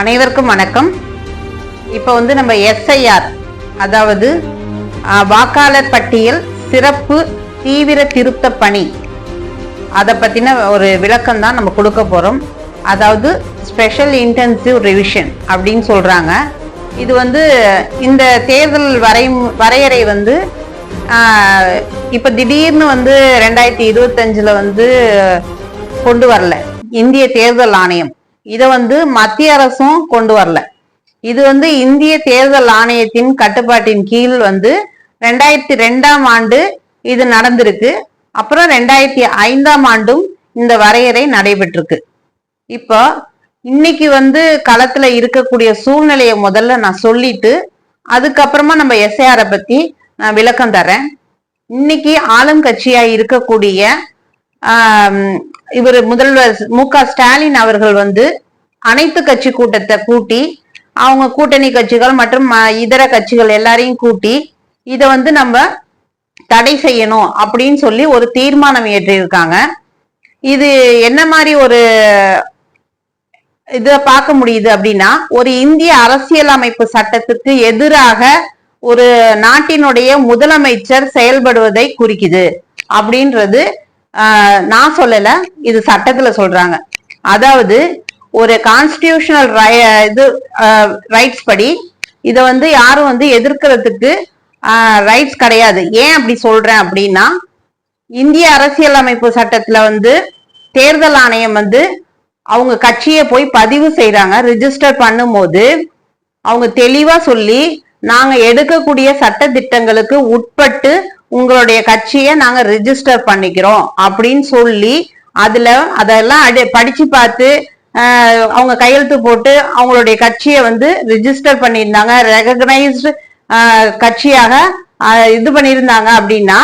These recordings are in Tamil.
அனைவருக்கும் வணக்கம். இப்போ வந்து நம்ம எஸ்ஐஆர் அதாவது வாக்காளர் பட்டியல் சிறப்பு தீவிர திருத்த பணி. அதை பற்றின ஒரு விளக்கம் தான் நம்ம கொடுக்க போகிறோம் அதாவது ஸ்பெஷல் இன்டென்சிவ் ரிவிஷன் அப்படின்னு சொல்கிறாங்க இது வந்து இந்த தேர்தல் வரை வரையறை வந்து இப்போ திடீர்னு வந்து ரெண்டாயிரத்தி இருபத்தஞ்சில் வந்து கொண்டு வரல. இந்திய தேர்தல் ஆணையம். இதை வந்து மத்திய அரசும் கொண்டு வரல. இது வந்து இந்திய தேர்தல் ஆணையத்தின் கட்டுப்பாட்டின் கீழ் வந்து ரெண்டாயிரத்தி ரெண்டாம் ஆண்டு இது நடந்திருக்கு. அப்புறம் ரெண்டாயிரத்தி ஐந்தாம் ஆண்டும் இந்த வரையறை நடைபெற்றிருக்கு. இப்போ இன்னைக்கு வந்து களத்துல இருக்கக்கூடிய சூழ்நிலையை முதல்ல நான் சொல்லிட்டு அதுக்கப்புறமா நம்ம எஸ்ஐஆரை பத்தி நான் விளக்கம் தரேன் இன்னைக்கு ஆளும் கட்சியா இருக்கக்கூடிய இவர் முதல்வர் மு க ஸ்டாலின் அவர்கள் வந்து அனைத்து கட்சி கூட்டத்தை கூட்டி அவங்க கூட்டணி கட்சிகள் மற்றும் ம- இதர கட்சிகள் எல்லாரையும் கூட்டி இதை வந்து நம்ம தடை செய்யணும் அப்படின்னு சொல்லி ஒரு தீர்மானம் இயற்றியிருக்காங்க. இது என்ன மாதிரி ஒரு இத பார்க்க முடியுது அப்படின்னா ஒரு இந்திய அரசியலமைப்பு சட்டத்துக்கு எதிராக ஒரு நாட்டினுடைய முதலமைச்சர் செயல்படுவதை குறிக்குது அப்படின்றது நான் சொல்லல இது சட்டத்துல சொல்றாங்க. அதாவது ஒரு கான்ஸ்டியூஷனல் இது ரைட்ஸ் படி இதை வந்து யாரும் வந்து எதிர்க்கிறதுக்கு ரைட்ஸ் கிடையாது. ஏன் அப்படி சொல்றேன் அப்படின்னா இந்திய அரசியலமைப்பு சட்டத்துல வந்து தேர்தல் ஆணையம் வந்து அவங்க கட்சியை போய் பதிவு செய்கிறாங்க ரிஜிஸ்டர் பண்ணும்போது அவங்க தெளிவா சொல்லி நாங்க எடுக்கக்கூடிய சட்ட திட்டங்களுக்கு உட்பட்டு உங்களுடைய கட்சியை நாங்க ரிஜிஸ்டர் பண்ணிக்கிறோம் அப்படின்னு சொல்லி அதுல அதெல்லாம் அடி- படிச்சு பார்த்து அவங்க கையெழுத்து போட்டு அவங்களுடைய கட்சியை வந்து ரிஜிஸ்டர் பண்ணியிருந்தாங்க. ரெகக்னைஸ்டு கட்சியாக இது பண்ணியிருந்தாங்க அப்படின்னா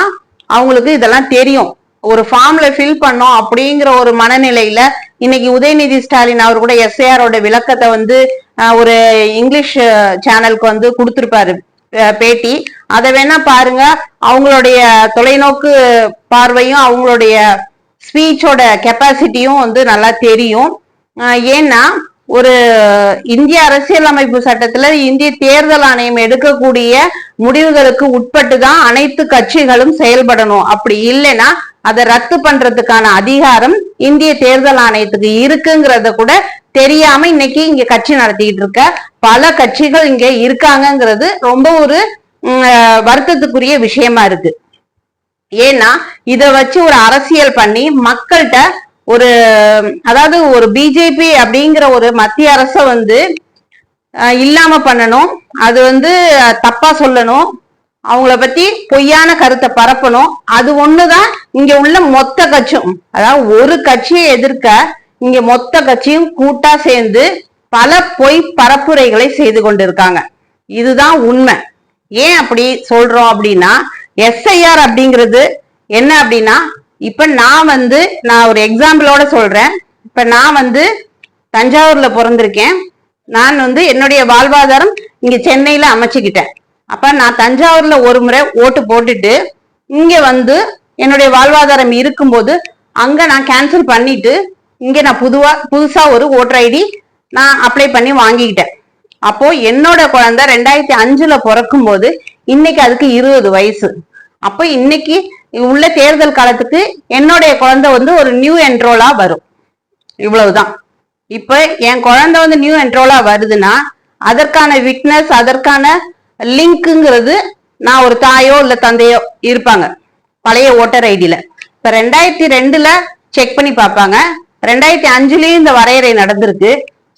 அவங்களுக்கு இதெல்லாம் தெரியும். ஒரு ஃபார்ம்ல ஃபில் பண்ணோம் அப்படிங்கிற ஒரு மனநிலையில இன்னைக்கு உதயநிதி ஸ்டாலின் அவர் கூட எஸ்ஏஆரோட விளக்கத்தை வந்து ஒரு இங்கிலீஷ் சேனலுக்கு வந்து கொடுத்துருப்பாரு. பேட்டி. அதை வேணா பாருங்க. அவங்களுடைய தொலைநோக்கு பார்வையும் அவங்களுடைய ஸ்பீச்சோட கெப்பாசிட்டியும் வந்து நல்லா தெரியும். ஏன்னா ஒரு இந்திய அரசியலமைப்பு சட்டத்துல இந்திய தேர்தல் ஆணையம் எடுக்கக்கூடிய முடிவுகளுக்கு உட்பட்டு தான் அனைத்து கட்சிகளும் செயல்படணும். அப்படி இல்லைன்னா அதை ரத்து பண்றதுக்கான அதிகாரம் இந்திய தேர்தல் ஆணையத்துக்கு இருக்குங்கிறத கூட தெரியாம இன்னைக்கு இங்க கட்சி நடத்திக்கிட்டு இருக்க. பல கட்சிகள் இங்க இருக்காங்கங்கிறது ரொம்ப ஒரு வருத்தத்துக்குரிய விஷயமா இருக்கு. ஏன்னா இத வச்சு ஒரு அரசியல் பண்ணி மக்கள்கிட்ட ஒரு அதாவது ஒரு பிஜேபி அப்படிங்கிற ஒரு மத்திய அரச வந்து இல்லாம பண்ணணும். அது வந்து தப்பா சொல்லணும். அவங்கள பத்தி பொய்யான கருத்தை பரப்பணும். அது ஒண்ணுதான் இங்க உள்ள மொத்த கட்சியும். அதாவது ஒரு கட்சியை எதிர்க்க இங்க மொத்த கட்சியும் கூட்டா சேர்ந்து பல பொய் பரப்புரைகளை செய்து கொண்டிருக்காங்க. இதுதான் உண்மை. ஏன் அப்படி சொல்றோம் அப்படின்னா எஸ்ஐஆர் அப்படிங்கிறது என்ன அப்படின்னா இப்ப நான் வந்து நான் ஒரு எக்ஸாம்பிளோட சொல்றேன். இப்ப நான் வந்து தஞ்சாவூர்ல பிறந்திருக்கேன். நான் வந்து என்னுடைய வாழ்வாதாரம் இங்க சென்னையில அமைச்சுக்கிட்டேன். அப்ப நான் தஞ்சாவூர்ல ஒரு முறை ஓட்டு போட்டுட்டு இங்க வந்து என்னுடைய வாழ்வாதாரம் இருக்கும்போது அங்க நான் கேன்சல் பண்ணிட்டு இங்க நான் புதுவா புதுசா ஒரு ஓட்டர் ஐடி நான் அப்ளை பண்ணி வாங்கிக்கிட்டேன். அப்போ என்னோட குழந்தை ரெண்டாயிரத்தி அஞ்சுல பிறக்கும் போது இன்னைக்கு அதுக்கு இருபது வயசு. அப்போ இன்னைக்கு உள்ள தேர்தல் காலத்துக்கு என்னுடைய குழந்தை வந்து ஒரு நியூ என்ட்ரோலா வரும். இவ்வளவுதான். இப்ப என் குழந்தை வந்து நியூ என்ட்ரோலா வருதுன்னா அதற்கான விட்னஸ் அதற்கான லிங்க்குங்கிறது நான் ஒரு தாயோ இல்ல தந்தையோ இருப்பாங்க. பழைய ஓட்டர் ஐடியில இப்ப ரெண்டாயிரத்தி ரெண்டுல செக் பண்ணி பார்ப்பாங்க. ரெண்டாயிரத்தி அஞ்சுலயும் இந்த வரையறை நடந்திருக்கு.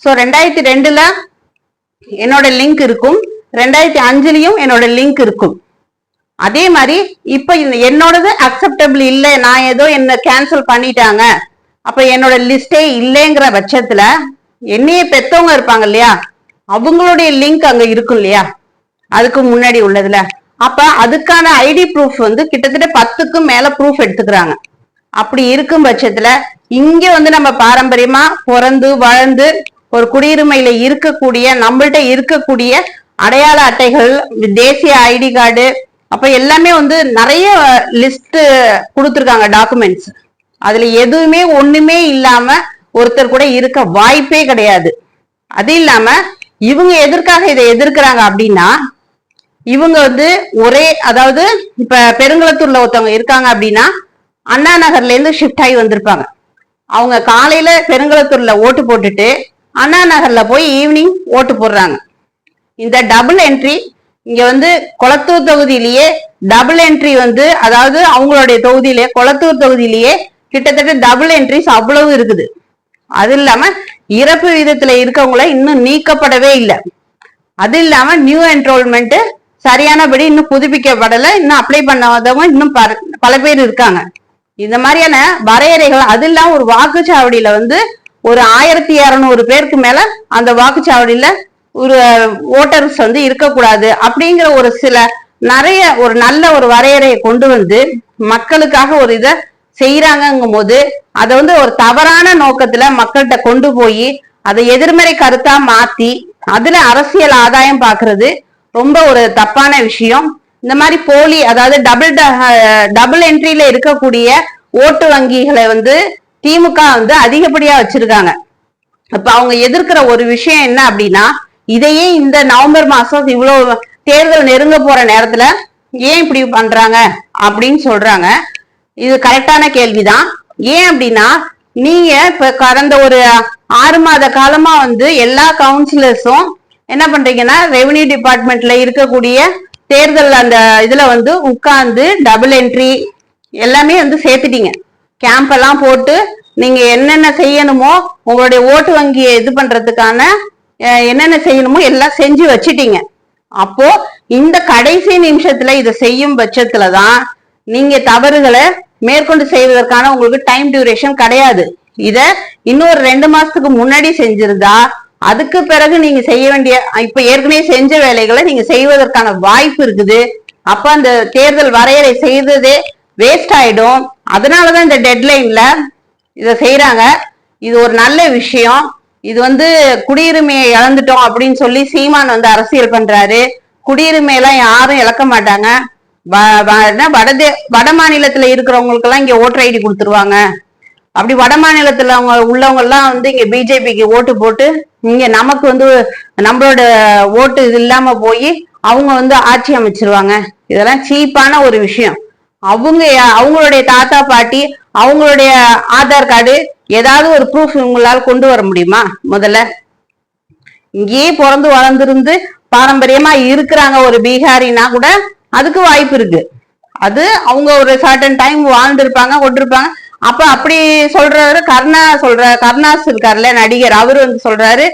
ஸோ ரெண்டாயிரத்தி ரெண்டுல என்னோட லிங்க் இருக்கும். ரெண்டாயிரத்தி அஞ்சுலயும் என்னோட லிங்க் இருக்கும். அதே மாதிரி இப்ப இந்த என்னோடது அக்செப்டபிள் இல்லை நான் ஏதோ என்ன கேன்சல் பண்ணிட்டாங்க. அப்ப என்னோட லிஸ்டே இல்லைங்கிற பட்சத்துல என்னைய பெத்தவங்க இருப்பாங்க இல்லையா? அவங்களுடைய லிங்க் அங்க இருக்கும் இல்லையா? அதுக்கு முன்னாடி உள்ளதுல. அப்ப அதுக்கான ஐடி ப்ரூஃப் வந்து கிட்டத்தட்ட பத்துக்கும் மேல ப்ரூஃப் எடுத்துக்கிறாங்க. அப்படி இருக்கும் பட்சத்துல இங்க வந்து நம்ம பாரம்பரியமா பிறந்து வளர்ந்து ஒரு குடியுரிமையில இருக்கக்கூடிய நம்மள்ட்ட இருக்கக்கூடிய அடையாள அட்டைகள் தேசிய ஐடி கார்டு அப்ப எல்லாமே வந்து நிறைய லிஸ்ட் கொடுத்துருக்காங்க டாக்குமெண்ட்ஸ் அதுல எதுவுமே ஒண்ணுமே இல்லாம ஒருத்தர் கூட இருக்க வாய்ப்பே கிடையாது. அது இல்லாம இவங்க எதற்காக இதை எதிர்க்கிறாங்க அப்படின்னா இவங்க வந்து ஒரே அதாவது இப்ப பெருங்குளத்தூர்ல ஒருத்தவங்க இருக்காங்க அப்படின்னா அண்ணா நகர்ல இருந்து ஷிஃப்ட் ஆகி வந்திருப்பாங்க. அவங்க காலையில பெருங்குளத்தூர்ல ஓட்டு போட்டுட்டு அண்ணா நகர்ல போய் ஈவினிங் ஓட்டு போடுறாங்க. இந்த டபுள் என்ட்ரி இங்க வந்து கொளத்தூர் தொகுதியிலேயே டபுள் என்ட்ரி வந்து அதாவது அவங்களுடைய தொகுதியிலே கொளத்தூர் தொகுதியிலேயே கிட்டத்தட்ட டபுள் என்ட்ரிஸ் அவ்வளவு இருக்குது. அது இல்லாம இறப்பு விகிதத்துல இருக்கவங்கள இன்னும் நீக்கப்படவே இல்லை. அது இல்லாம நியூ என்ரோல்மெண்ட் சரியானபடி இன்னும் புதுப்பிக்கப்படலை இன்னும் அப்ளை பண்ணாதவங்க இன்னும் பல பேர் இருக்காங்க. இந்த மாதிரியான வரையறைகள் அது இல்லாம ஒரு வாக்குச்சாவடியில வந்து ஒரு ஆயிரத்தி இருநூறு பேருக்கு மேல அந்த வாக்குச்சாவடியில ஒரு ஓட்டர்ஸ் வந்து இருக்கக்கூடாது அப்படிங்கிற ஒரு சில நிறைய ஒரு நல்ல ஒரு வரையறையை கொண்டு வந்து மக்களுக்காக ஒரு இதை செய்யறாங்கங்கும் போது அதை வந்து ஒரு தவறான நோக்கத்துல மக்கள்கிட்ட கொண்டு போய் அதை எதிர்மறை கருத்தா மாத்தி அதுல அரசியல் ஆதாயம் பாக்குறது ரொம்ப ஒரு தப்பான விஷயம். இந்த மாதிரி போலி அதாவது டபுள் டபுள் என்ட்ரியில இருக்கக்கூடிய ஓட்டு வங்கிகளை வந்து திமுக வந்து அதிகப்படியா வச்சிருக்காங்க. அப்ப அவங்க எதிர்க்கிற ஒரு விஷயம் என்ன அப்படின்னா இதையே இந்த நவம்பர் மாசம் இவ்வளவு தேர்தல் நெருங்க போற நேரத்துல ஏன் இப்படி பண்றாங்க அப்படின்னு சொல்றாங்க. இது கரெக்டான கேள்விதான். ஏன் அப்படின்னா நீங்க இப்ப கடந்த ஒரு ஆறு மாத காலமா வந்து எல்லா கவுன்சிலர்ஸும் என்ன பண்றீங்கன்னா ரெவன்யூ டிபார்ட்மெண்ட்ல இருக்கக்கூடிய தேர்தல் அந்த இதுல வந்து உட்கார்ந்து டபுள் என்ட்ரி எல்லாமே வந்து சேர்த்துட்டீங்க. கேம்ப் எல்லாம் போட்டு நீங்க என்னென்ன செய்யணுமோ உங்களுடைய ஓட்டு வங்கியை இது பண்றதுக்கான என்னென்ன செய்யணுமோ எல்லாம் செஞ்சு வச்சிட்டீங்க. அப்போ இந்த கடைசி நிமிஷத்துல இதை செய்யும் பட்சத்துல தான் நீங்க தவறுகளை மேற்கொண்டு செய்வதற்கான உங்களுக்கு டைம் டியூரேஷன் கிடையாது. இத இன்னொரு ரெண்டு மாசத்துக்கு முன்னாடி செஞ்சிருந்தா அதுக்கு பிறகு நீங்க செய்ய வேண்டிய இப்ப ஏற்கனவே செஞ்ச வேலைகளை நீங்க செய்வதற்கான வாய்ப்பு இருக்குது. அப்ப அந்த தேர்தல் வரையறை செய்ததே வேஸ்ட் ஆயிடும். அதனாலதான் இந்த டெட்லைன்ல இதை செய்யறாங்க இது ஒரு நல்ல விஷயம். இது வந்து குடியுரிமையை இழந்துட்டோம் அப்படின்னு சொல்லி சீமான் வந்து அரசியல் பண்றாரு. குடியுரிமை எல்லாம் யாரும் இழக்க மாட்டாங்க. வ- வ- என்ன வடதே வட மாநிலத்துல இருக்கிறவங்களுக்கு எல்லாம் இங்க ஓட்டர் ஐடி கொடுத்துருவாங்க. அப்படி வட மாநிலத்துல அவங்க உள்ளவங்க எல்லாம் வந்து இங்க பிஜேபிக்கு ஓட்டு போட்டு இங்க நமக்கு வந்து நம்மளோட ஓட்டு இது இல்லாம போய் அவங்க வந்து ஆட்சி அமைச்சிருவாங்க. இதெல்லாம் சீப்பான ஒரு விஷயம். அவங்க அவங்களுடைய தாத்தா பாட்டி அவங்களுடைய ஆதார் கார்டு ஏதாவது ஒரு ப்ரூஃப் இவங்களால கொண்டு வர முடியுமா முதல்ல? இங்கேயே பிறந்து வளர்ந்துருந்து பாரம்பரியமா இருக்கிறாங்க ஒரு பீகாரினா கூட அதுக்கு வாய்ப்பு இருக்கு. அது அவங்க ஒரு சர்டன் டைம் வாழ்ந்திருப்பாங்க கொண்டிருப்பாங்க. அப்ப அப்படி சொல்றாரு கர்ணா சொல்ற கருணாஸ் இருக்காருல்ல நடிகர். அவர் வந்து சொல்றாரு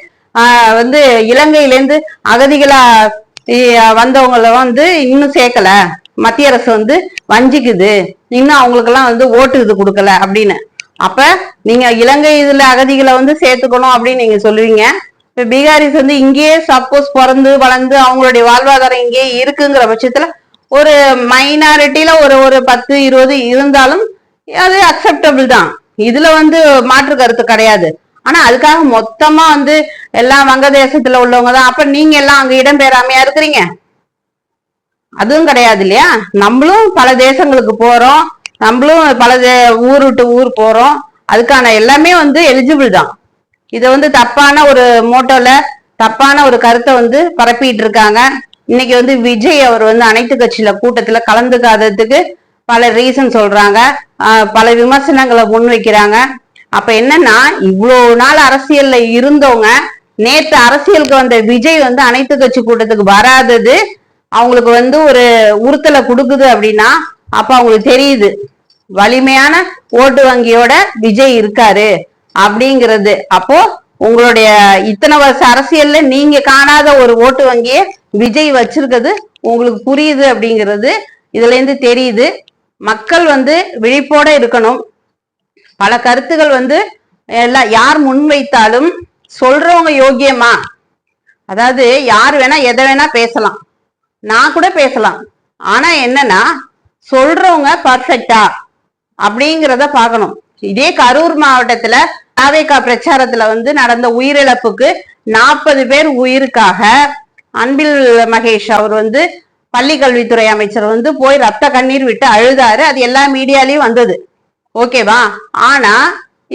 வந்து இலங்கையிலேருந்து அகதிகளா வந்தவங்கள வந்து இன்னும் சேர்க்கல. மத்திய அரசு வந்து வஞ்சிக்குது. இன்னும் அவங்களுக்கெல்லாம் வந்து ஓட்டு இது கொடுக்கல அப்படின்னு. அப்ப நீங்க இலங்கை இதுல அகதிகளை வந்து சேர்த்துக்கணும் அப்படின்னு நீங்க சொல்லுவீங்க இப்ப பீகாரிஸ் வந்து இங்கேயே சப்போஸ் பிறந்து வளர்ந்து அவங்களுடைய வாழ்வாதாரம் இங்கேயே இருக்குங்கிற பட்சத்துல ஒரு மைனாரிட்டியில ஒரு ஒரு பத்து இருபது இருந்தாலும் அது அக்செப்டபிள் தான். இதுல வந்து மாற்று கருத்து கிடையாது. ஆனா அதுக்காக மொத்தமா வந்து எல்லாம் வங்கதேசத்துல உள்ளவங்க தான். அப்ப நீங்க எல்லாம் அங்க இடம்பெறாமையா இருக்கிறீங்க? அதுவும் கிடையாது இல்லையா? நம்மளும் பல தேசங்களுக்கு போறோம். நம்மளும் பல தே- ஊர் விட்டு ஊர் போறோம். அதுக்கான எல்லாமே வந்து எலிஜிபிள் தான். இதை வந்து தப்பான ஒரு மோட்டோல தப்பான ஒரு கருத்தை வந்து பரப்பிட்டு இருக்காங்க. இன்னைக்கு வந்து விஜய் அவர் வந்து அனைத்து கட்சியில கூட்டத்துல கலந்துக்காததுக்கு பல ரீசன் சொல்றாங்க. பல விமர்சனங்களை முன்வைக்கிறாங்க. அப்ப என்னன்னா இவ்வளவு நாள் அரசியல்ல இருந்தவங்க நேத்து அரசியலுக்கு வந்த விஜய் வந்து அனைத்து கட்சி கூட்டத்துக்கு வராதது அவங்களுக்கு வந்து ஒரு உறுத்தலை கொடுக்குது அப்படின்னா அப்ப அவங்களுக்கு தெரியுது. வலிமையான ஓட்டு வங்கியோட விஜய் இருக்காரு அப்படிங்கிறது. அப்போ உங்களுடைய இத்தனை வருஷ அரசியல்ல நீங்க காணாத ஒரு ஓட்டு வங்கியை விஜய் வச்சிருக்கிறது உங்களுக்கு புரியுது அப்படிங்கிறது இதுல இருந்து தெரியுது. மக்கள் வந்து விழிப்போட இருக்கணும். பல கருத்துகள் வந்து எல்லாம் யார் முன்வைத்தாலும் சொல்றவங்க யோக்கியமா? அதாவது யார் வேணா எதை வேணா பேசலாம். நான் கூட பேசலாம். ஆனா என்னன்னா சொல்றவங்க பர்ஃபெக்டா அப்படிங்கிறத பார்க்கணும். இதே கரூர் மாவட்டத்துல தாவேக்கா பிரச்சாரத்துல வந்து நடந்த உயிரிழப்புக்கு நாற்பது பேர் உயிருக்காக அன்பில் மகேஷ் அவர் வந்து பள்ளி கல்வித்துறை அமைச்சர் வந்து போய் ரத்த கண்ணீர் விட்டு அழுதாரு. அது எல்லா மீடியாலையும் வந்தது. ஓகேவா ஆனா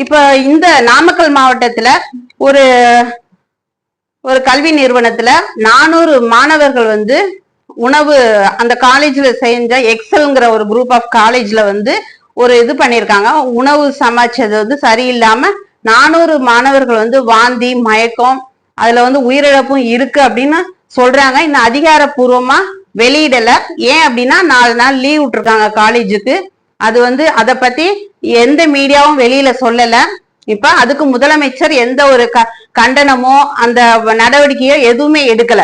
இப்ப இந்த நாமக்கல் மாவட்டத்துல ஒரு ஒரு கல்வி நிறுவனத்துல நானூறு மாணவர்கள் வந்து உணவு அந்த காலேஜ்ல செஞ்ச எக்ஸல்ங்கிற ஒரு குரூப் ஆஃப் காலேஜ்ல வந்து ஒரு இது பண்ணியிருக்காங்க உணவு சமைச்சது வந்து சரியில்லாம நானூறு மாணவர்கள் வந்து வாந்தி மயக்கம் அதுல வந்து உயிரிழப்பும் இருக்கு அப்படின்னு சொல்றாங்க. இன்னும் அதிகாரப்பூர்வமா வெளியிடல. ஏன் அப்படின்னா நாலு நாள் லீவ் விட்டுருக்காங்க காலேஜுக்கு அது வந்து அதை பத்தி எந்த மீடியாவும் வெளியில சொல்லல. இப்ப அதுக்கு முதலமைச்சர் எந்த ஒரு க கண்டனமோ அந்த நடவடிக்கையோ எதுவுமே எடுக்கல.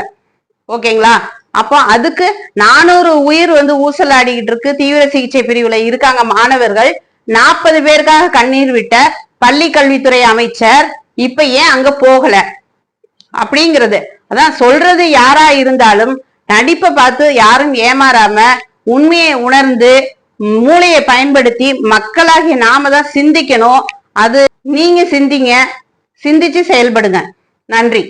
ஓகேங்களா? அப்போ அதுக்கு நானூறு உயிர் வந்து ஊசலாடிக்கிட்டு இருக்கு. தீவிர சிகிச்சை பிரிவுல இருக்காங்க மாணவர்கள். நாற்பது பேருக்காக கண்ணீர் விட்ட பள்ளி கல்வித்துறை அமைச்சர் இப்ப ஏன் அங்க போகல? அப்படிங்கிறது. அதான் சொல்றது யாரா இருந்தாலும் நடிப்பை பார்த்து யாரும் ஏமாறாம உண்மையை உணர்ந்து மூளையை பயன்படுத்தி மக்களாகிய நாம தான் சிந்திக்கணும். அது நீங்க சிந்திங்க. சிந்திச்சு செயல்படுங்க. நன்றி.